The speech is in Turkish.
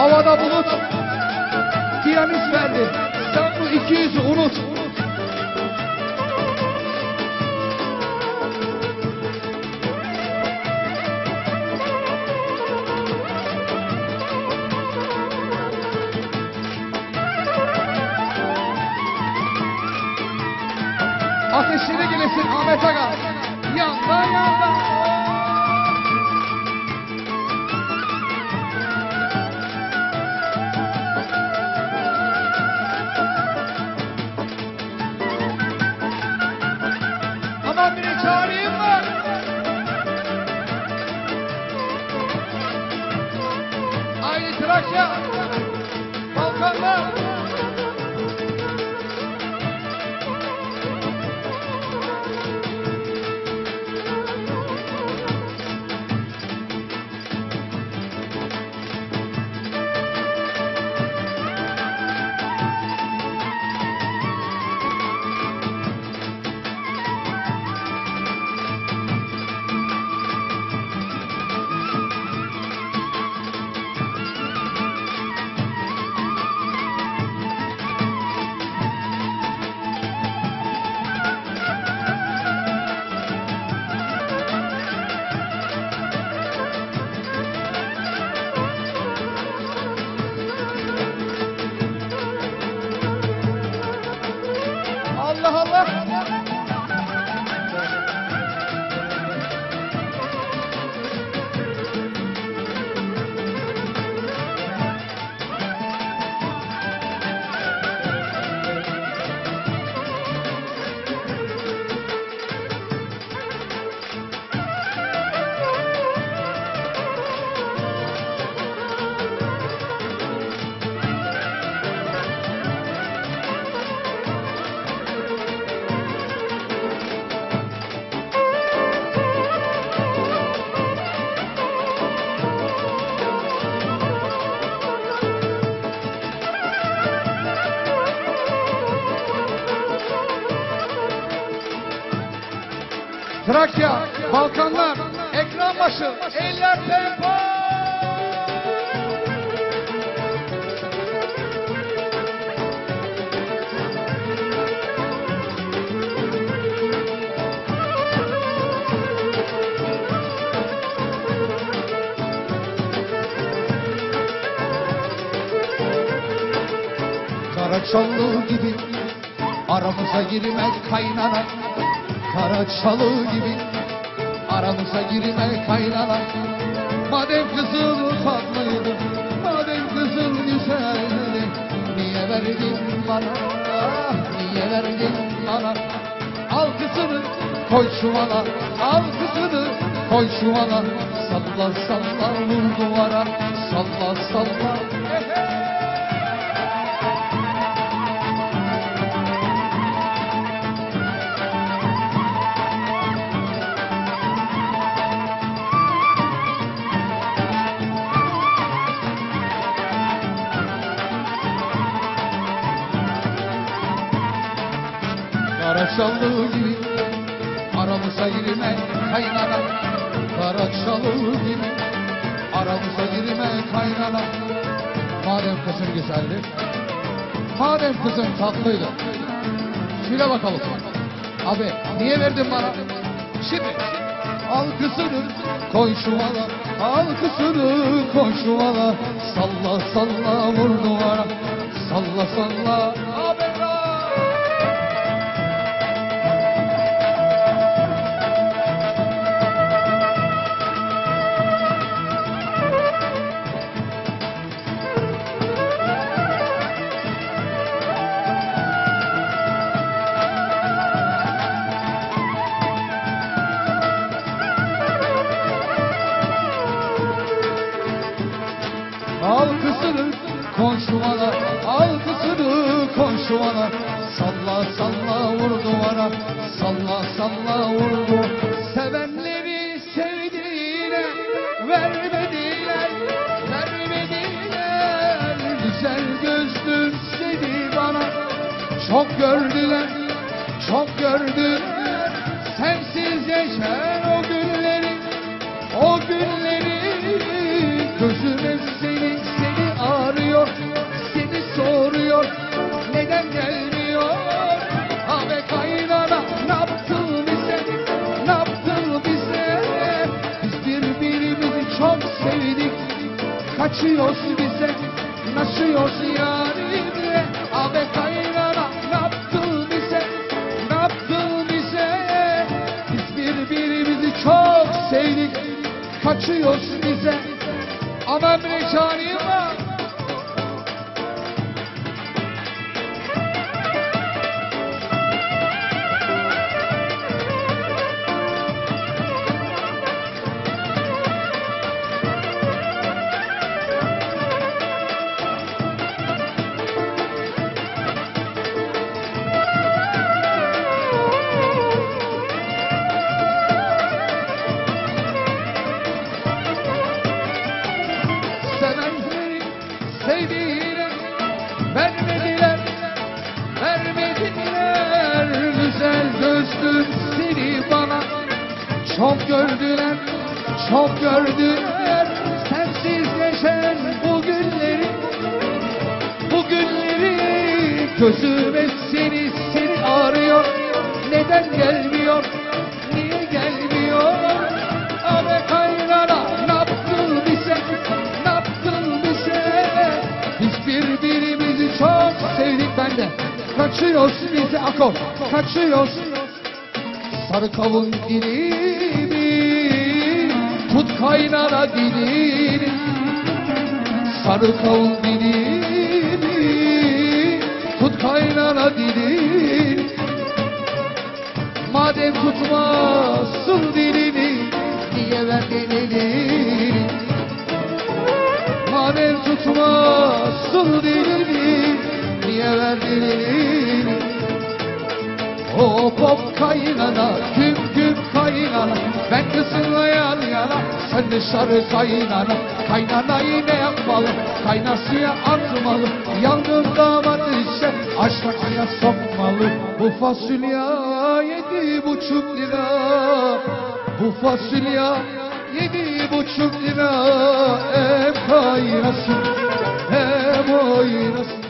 Havada bulut. Piyanist verdi. Sen bu iki yüzü unut. Thank you. Trakya, Balkanlar, ekran başı, eller tempo. Karaçallı gibi aramıza girmez kaynana Karaçalı gibi aramıza girme kaynana. Madem kızıl tatlıydı, madem kızıl güzeldi Niye verdin bana, niye verdin bana? Al kızını koy çuvala, al kızını koy çuvala Salla salla vur duvara, salla salla Karaçalı gibi aramıza girme kaynana. Karaçalı gibi aramıza girme kaynana. Madem kızın güzeldi Madem kızın tatlıydı. Söyle bakalım. Abi niye verdin bana? Şimdi Al kızını koy çuvala Al kızını koy çuvala Salla salla vur duvara. Salla salla Çok gördüler, çok gördüler. Sensiz geçer o günleri, o günleri. Gözümüz seni, seni arıyor, seni soruyor. Neden gelmiyor? Abi kaynana ne yaptın bize, ne yaptın bize? Biz birbirimizi çok sevdik, kaçıyoruz bize Naşıyoruz yarimle, abi kaynana Kaçıyoruz bize. Ama bir çok gördüler, çok gördüler. Sensiz geçen bu günleri, bu günleri gözüme seni seni arıyor. Neden gelmiyor, niye gelmiyor? Abi kaynana ne yaptın bize, ne yaptın bize? Biz birbirimizi çok sevdik ben de. Kaçıyoruz bize akor, kaçıyoruz. Sarı kavun dilimi, tut kaynana dilini. Sarı kavun dilimi, tut kaynana dilini. Madem tutmazsın dilini, niye verdin elini? Madem tutmazsın dilini, niye verdin elini? Hop hop kaynana, güm kaynana Ben kızınla yan yana, sen de sarı kaynana Kaynanayı ne yapmalı, kaynasıya atmalı Yangın damat ise aşka aya sokmalı. Bu fasulye yedi buçuk lira Bu fasulye yedi buçuk lira. Hem kaynasın hem oynasın